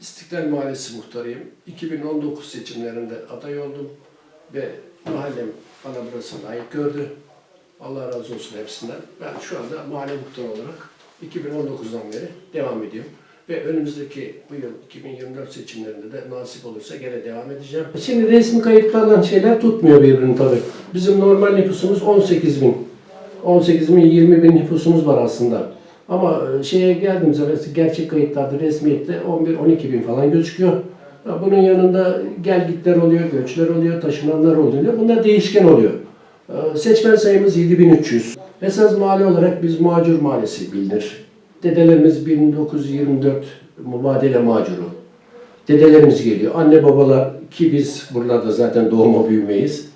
İstiklal Mahallesi muhtarıyım. 2019 seçimlerinde aday oldum ve mahallem bana burası layık gördü. Allah razı olsun hepsinden. Ben şu anda mahalle muhtarı olarak 2019'dan beri devam ediyorum. Ve önümüzdeki bu yıl 2024 seçimlerinde de nasip olursa gene devam edeceğim. Şimdi resmi kayıtlarla şeyler tutmuyor birbirini tabii. Bizim normal nüfusumuz 18 bin. 18 bin, 20 bin nüfusumuz var aslında. Ama e, şeye geldiğimiz zaman gerçek kayıtlarda resmiyette 11-12 bin falan gözüküyor. Bunun yanında gel gitler oluyor, göçler oluyor, taşınanlar oluyor. Bunlar değişken oluyor. Ee, Seçmen sayımız 7300. Esas mahalle olarak biz Macur Mahallesi bilinir. Dedelerimiz 1924 mübadele macuru. Dedelerimiz geliyor. Anne babalar ki biz buralarda zaten doğma büyümeyiz.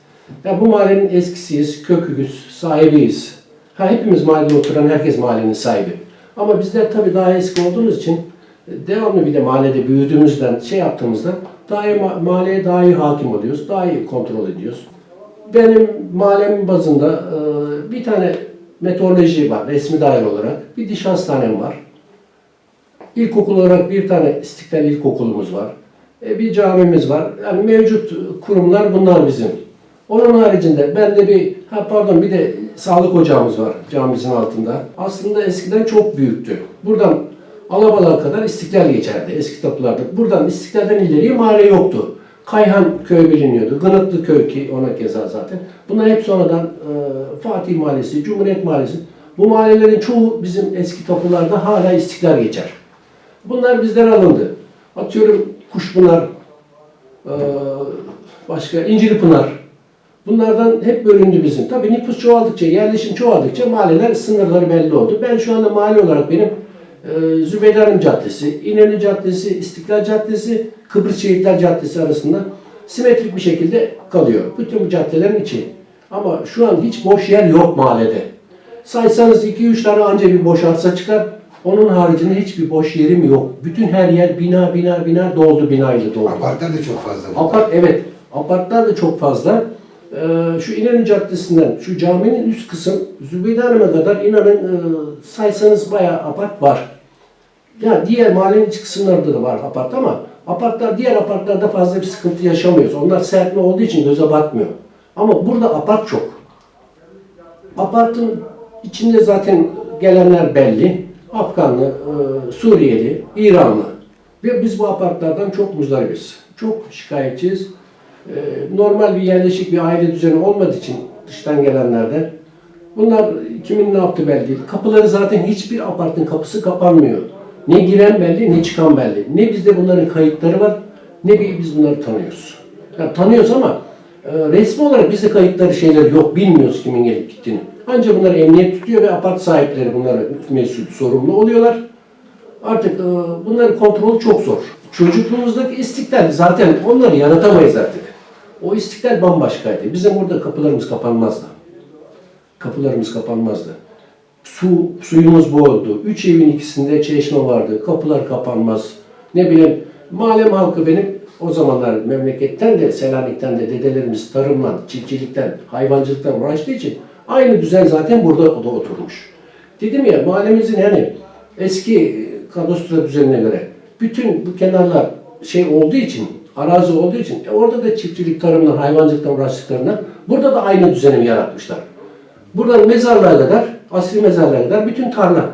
Ya bu mahallenin eskisiyiz, köküyüz, sahibiyiz. Ha hepimiz mahallede oturan herkes mahallenin sahibi. Ama bizler tabii daha eski olduğumuz için e, devamlı bir de mahallede büyüdüğümüzden, şey yaptığımızdan daha iyi, ma- mahalleye daha iyi hakim oluyoruz, daha iyi kontrol ediyoruz. Benim mahallemin bazında e, bir tane meteoroloji var resmi daire olarak. Bir diş hastanem var. İlkokul olarak bir tane İstiklal İlkokulumuz var. E, bir camimiz var. Yani mevcut kurumlar bunlar bizim. Onun haricinde ben de bir, ha pardon bir de sağlık ocağımız var camimizin altında. Aslında eskiden çok büyüktü. Buradan Alabalık'a kadar İstiklal geçerdi eski tapularda. Buradan İstiklal'den ileriye mahalle yoktu. Kayhan köy biliniyordu. Gınıklı köy ki ona keza zaten. Bunlar hep sonradan e, Fatih Mahallesi, Cumhuriyet Mahallesi. Bu mahallelerin çoğu bizim eski tapularda hala İstiklal geçer. Bunlar bizden alındı. Atıyorum Kuşpınar, e, başka İncilipınar. Bunlardan hep bölündü bizim. Tabii nüfus çoğaldıkça, yerleşim çoğaldıkça mahalleler sınırları belli oldu. Ben şu anda mahalle olarak benim e, Zübeyde Hanım Caddesi, İnönü Caddesi, İstiklal Caddesi, Kıbrıs Şehitler Caddesi arasında simetrik bir şekilde kalıyor. Bütün bu caddelerin içi. Ama şu an hiç boş yer yok mahallede. Saysanız 2-3 tane anca bir boş arsa çıkar. Onun haricinde hiçbir boş yerim yok. Bütün her yer bina bina bina doldu binayla doldu. Apartlar da çok fazla. Apart evet. Apartlar da çok fazla. Ee, şu İnönü Caddesi'nden şu caminin üst kısım Zübeyde Hanım'a kadar inanın e, saysanız bayağı apart var. Ya diğer mahallenin iç kısımlarında da var apart ama apartlar diğer apartlarda fazla bir sıkıntı yaşamıyoruz. Onlar serpme olduğu için göze batmıyor. Ama burada apart çok. Apartın içinde zaten gelenler belli. Afganlı, e, Suriyeli, İranlı. Ve biz bu apartlardan çok muzdaribiz. Çok şikayetçiyiz. E, normal bir yerleşik bir aile düzeni olmadığı için dıştan gelenlerden bunlar kimin ne yaptı belli değil. Kapıları zaten hiçbir apartın kapısı kapanmıyor. Ne giren belli ne çıkan belli. Ne bizde bunların kayıtları var ne biz bunları tanıyoruz. Yani tanıyoruz ama e, resmi olarak bizde kayıtları şeyler yok. Bilmiyoruz kimin gelip gittiğini. Ancak bunları emniyet tutuyor ve apart sahipleri bunlara mesul, sorumlu oluyorlar. Artık e, bunların kontrolü çok zor. Çocukluğumuzdaki istiklal zaten onları yaratamayız artık. O istiklal bambaşkaydı. Bizim burada kapılarımız kapanmazdı. Kapılarımız kapanmazdı. Su, suyumuz boldu. Üç evin ikisinde çeşme vardı. Kapılar kapanmaz. Ne bileyim mahallem halkı benim o zamanlar memleketten de Selanik'ten de dedelerimiz tarımla, çiftçilikten, hayvancılıktan uğraştığı için aynı düzen zaten burada da oturmuş. Dedim ya mahallemizin yani eski kadastro düzenine göre bütün bu kenarlar şey olduğu için, arazi olduğu için e, orada da çiftçilik, tarımla, hayvancılıkla uğraştıklarından burada da aynı düzenimi yaratmışlar. Buradan mezarlığa kadar, asri mezarlığa kadar bütün tarla.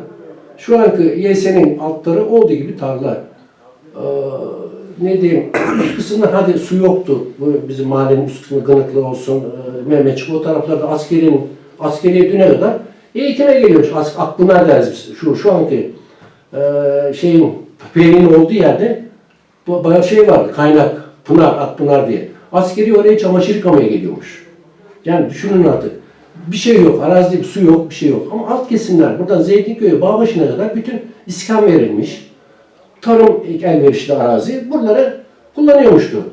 Şu anki YS'nin altları olduğu gibi tarla. Ee, ne diyeyim, üst kısımda hadi su yoktu. Bu bizim mahallenin üst kısmı Gınıklı olsun, e, Mehmetçik o taraflarda askerinin, askeriye düne kadar eğitime geliyormuş. As, deriz biz. Şu, şu anki e, şeyin, Peri'nin olduğu yerde bayağı şey vardı, kaynak, Pınar, Akpınar diye. Askeri oraya çamaşır yıkamaya geliyormuş. Yani düşünün artık. Bir şey yok, arazide su yok, bir şey yok. Ama alt kesimler, buradan Zeytinköy'e, Bağbaşı'na kadar bütün iskan verilmiş. Tarım elverişli arazi buraları kullanıyormuştu.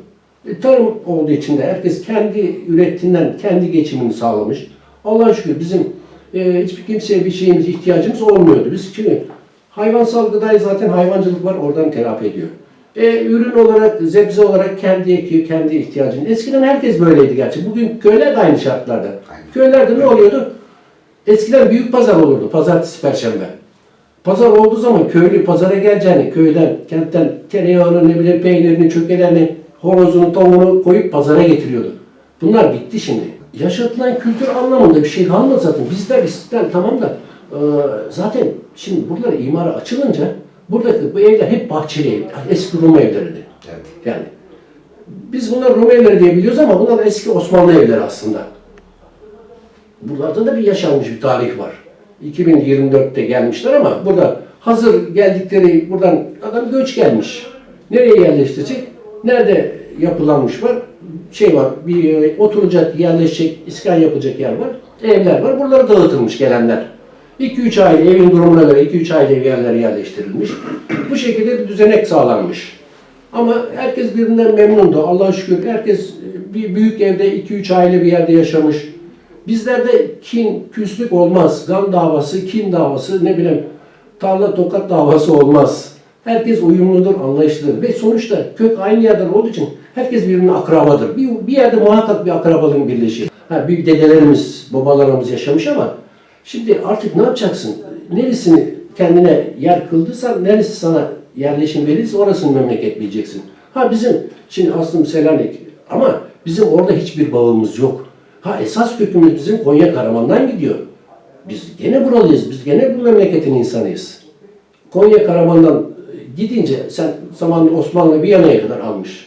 E, tarım olduğu için de herkes kendi ürettiğinden kendi geçimini sağlamış. Allah'a şükür bizim e, hiçbir kimseye bir şeyimiz ihtiyacımız olmuyordu. Biz çünkü hayvansal gıdayı zaten hayvancılık var oradan telafi ediyor. E, ürün olarak, zebze olarak kendi ekiyor, kendi ihtiyacını. Eskiden herkes böyleydi gerçi. Bugün köyler de aynı şartlarda. Aynen. Köylerde ne oluyordu? Eskiden büyük pazar olurdu. Pazartesi, perşembe. Pazar olduğu zaman köylü pazara geleceğini, köyden, kentten tereyağını, ne bileyim peynirini, çökelerini, horozunu, tavuğunu koyup pazara getiriyordu. Bunlar bitti şimdi. Yaşatılan kültür anlamında bir şey kalmadı zaten. Bizler ister tamam da e, zaten şimdi buralar imara açılınca buradaki bu evler hep bahçeli ev, eski Rum evleriydi. Evet. Yani biz bunlar Rum evleri diye biliyoruz ama bunlar eski Osmanlı evleri aslında. Buralarda da bir yaşanmış bir tarih var. 2024'te gelmişler ama burada hazır geldikleri buradan adam göç gelmiş. Nereye yerleştirecek? Nerede yapılanmış var? Şey var, bir e, oturacak, yerleşecek, iskan yapacak yer var. Evler var. Buralara dağıtılmış gelenler. 2-3 aile evin durumuna göre 2-3 aile yerlere yerleştirilmiş. Bu şekilde bir düzenek sağlanmış. Ama herkes birbirinden memnundu. Allah'a şükür herkes e, bir büyük evde 2-3 aile bir yerde yaşamış. Bizlerde kin, küslük olmaz. Gan davası, kin davası, ne bileyim tarla tokat davası olmaz. Herkes uyumludur, anlayışlıdır. Ve sonuçta kök aynı yerden olduğu için herkes birbirine akrabadır. Bir, bir yerde muhakkak bir akrabalığın birleşir. Ha, büyük dedelerimiz, babalarımız yaşamış ama şimdi artık ne yapacaksın? Neresini kendine yer kıldıysan, neresi sana yerleşim verirse orasını memleket bileceksin. Ha bizim, şimdi aslım Selanik ama bizim orada hiçbir bağımız yok. Ha esas kökümüz bizim Konya Karaman'dan gidiyor. Biz gene buralıyız, biz gene bu memleketin insanıyız. Konya Karaman'dan e, gidince sen zamanında Osmanlı Viyana'ya kadar almış.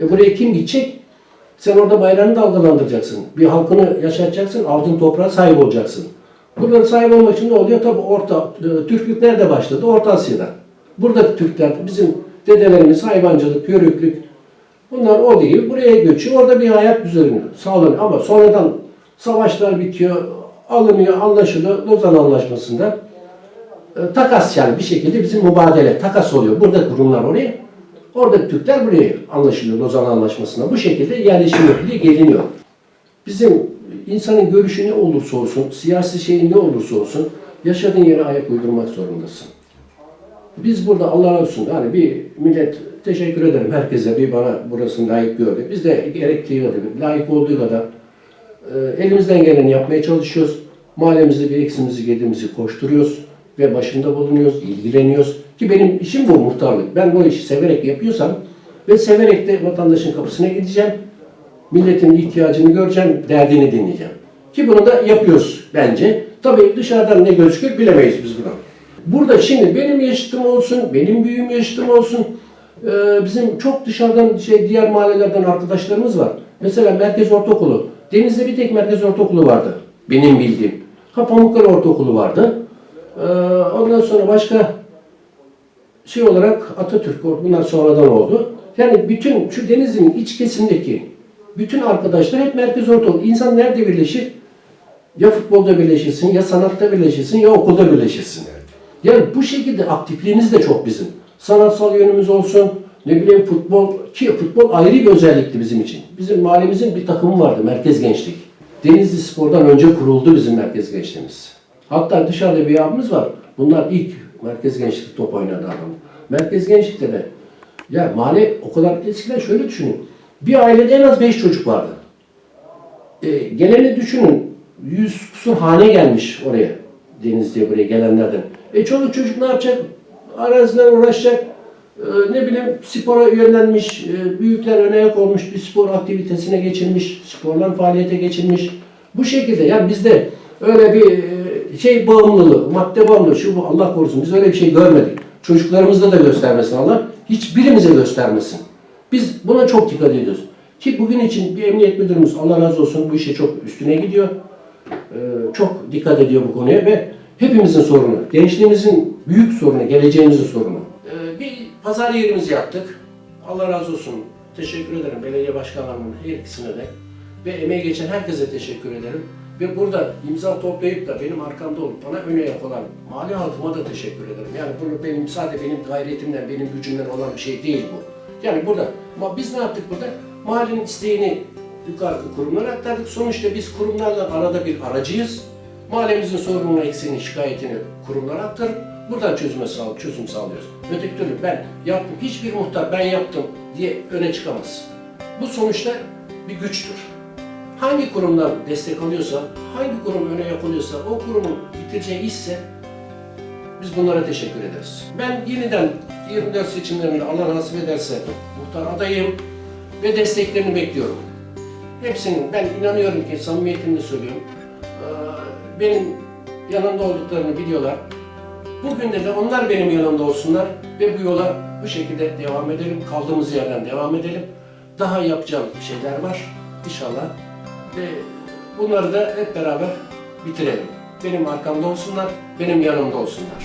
E buraya kim gidecek? Sen orada bayrağını dalgalandıracaksın. Bir halkını yaşatacaksın, altın toprağa sahip olacaksın. Bunların sahip olmak için ne oluyor? Tabi orta, e, Türklük nerede başladı? Orta Asya'da. Buradaki Türkler, bizim dedelerimiz hayvancılık, yörüklük, bunlar o değil. Buraya göçüyor, orada bir hayat düzeni sağlanıyor. Ama sonradan savaşlar bitiyor, alınıyor, anlaşılıyor. Lozan Anlaşması'nda e, takas yani bir şekilde bizim mübadele, takas oluyor. Burada kurumlar oraya, orada Türkler buraya anlaşılıyor Lozan Anlaşması'nda. Bu şekilde yerleşim yapılıyor, geliniyor. Bizim insanın görüşü ne olursa olsun, siyasi şeyin ne olursa olsun yaşadığın yere ayak uydurmak zorundasın. Biz burada Allah olsun yani bir millet teşekkür ederim herkese bir bana burasını layık gördü. Biz de gerektiği kadar, layık olduğu kadar e, elimizden geleni yapmaya çalışıyoruz. Mahallemizde bir eksimizi, gedimizi koşturuyoruz ve başında bulunuyoruz, ilgileniyoruz. Ki benim işim bu muhtarlık. Ben bu işi severek yapıyorsam ve severek de vatandaşın kapısına gideceğim. Milletin ihtiyacını göreceğim, derdini dinleyeceğim. Ki bunu da yapıyoruz bence. Tabii dışarıdan ne gözükür bilemeyiz biz bunu. Burada şimdi benim yaşıtım olsun, benim büyüğüm yaşıtım olsun. Ee, bizim çok dışarıdan şey diğer mahallelerden arkadaşlarımız var. Mesela Merkez Ortaokulu. Deniz'de bir tek Merkez Ortaokulu vardı. Benim bildiğim. Ha Pamukkale Ortaokulu vardı. Ee, ondan sonra başka şey olarak Atatürk bunlar sonradan oldu. Yani bütün şu denizin iç kesimdeki bütün arkadaşlar hep merkez ortaokul. İnsan nerede birleşir? Ya futbolda birleşirsin, ya sanatta birleşirsin, ya okulda birleşirsin. Yani bu şekilde aktifliğimiz de çok bizim. Sanatsal yönümüz olsun, ne bileyim futbol, ki futbol ayrı bir özellikti bizim için. Bizim mahallemizin bir takımı vardı, Merkez Gençlik. Denizli Spor'dan önce kuruldu bizim Merkez Gençliğimiz. Hatta dışarıda bir abimiz var. Bunlar ilk Merkez Gençlik top oynadı adam. Merkez Gençlik'te de ya mahalle o kadar eskiden şöyle düşünün. Bir ailede en az beş çocuk vardı. E, geleni düşünün. Yüz kusur hane gelmiş oraya. Denizli'ye buraya gelenlerden. E çoluk çocuk ne yapacak? Araziler uğraşacak. E, ne bileyim spora yönlenmiş. E, büyükler öne ayak olmuş. Bir spor aktivitesine geçirmiş. Spordan faaliyete geçirmiş. Bu şekilde yani bizde öyle bir e, şey bağımlılığı, madde bağımlılığı, şu bu Allah korusun biz öyle bir şey görmedik. Çocuklarımızda da göstermesin Allah. Hiçbirimize göstermesin. Biz buna çok dikkat ediyoruz. Ki bugün için bir emniyet müdürümüz Allah razı olsun bu işe çok üstüne gidiyor. Ee, çok dikkat ediyor bu konuya ve hepimizin sorunu, gençliğimizin büyük sorunu, geleceğimizin sorunu. Ee, bir pazar yerimizi yaptık. Allah razı olsun. Teşekkür ederim belediye başkanlarının her ikisine de. Ve emeği geçen herkese teşekkür ederim. Ve burada imza toplayıp da benim arkamda olup bana ön ayak olan mahalle halkıma da teşekkür ederim. Yani bunu benim sadece benim gayretimden, benim gücümden olan bir şey değil bu. Yani burada ama biz ne yaptık burada? Mahallenin isteğini yukarıdaki kurumlara aktardık. Sonuçta biz kurumlarla arada bir aracıyız. Mahallemizin sorununu, eksiğini, şikayetini kurumlara aktarıp buradan çözüme sağ, çözüm sağlıyoruz. Öteki türlü ben yaptım, hiçbir muhtar ben yaptım diye öne çıkamaz. Bu sonuçta bir güçtür. Hangi kurumdan destek alıyorsa, hangi kurum öne yapılıyorsa, o kurumun bitireceği işse Biz bunlara teşekkür ederiz. Ben yeniden 24 seçimlerinde Allah nasip ederse muhtar adayım ve desteklerini bekliyorum. Hepsinin, ben inanıyorum ki samimiyetimle söylüyorum. Ee, Benim yanımda olduklarını biliyorlar. Bugün de, de onlar benim yanımda olsunlar ve bu yola bu şekilde devam edelim. Kaldığımız yerden devam edelim. Daha yapacağım şeyler var inşallah. Ve bunları da hep beraber bitirelim. Benim arkamda olsunlar, benim yanımda olsunlar.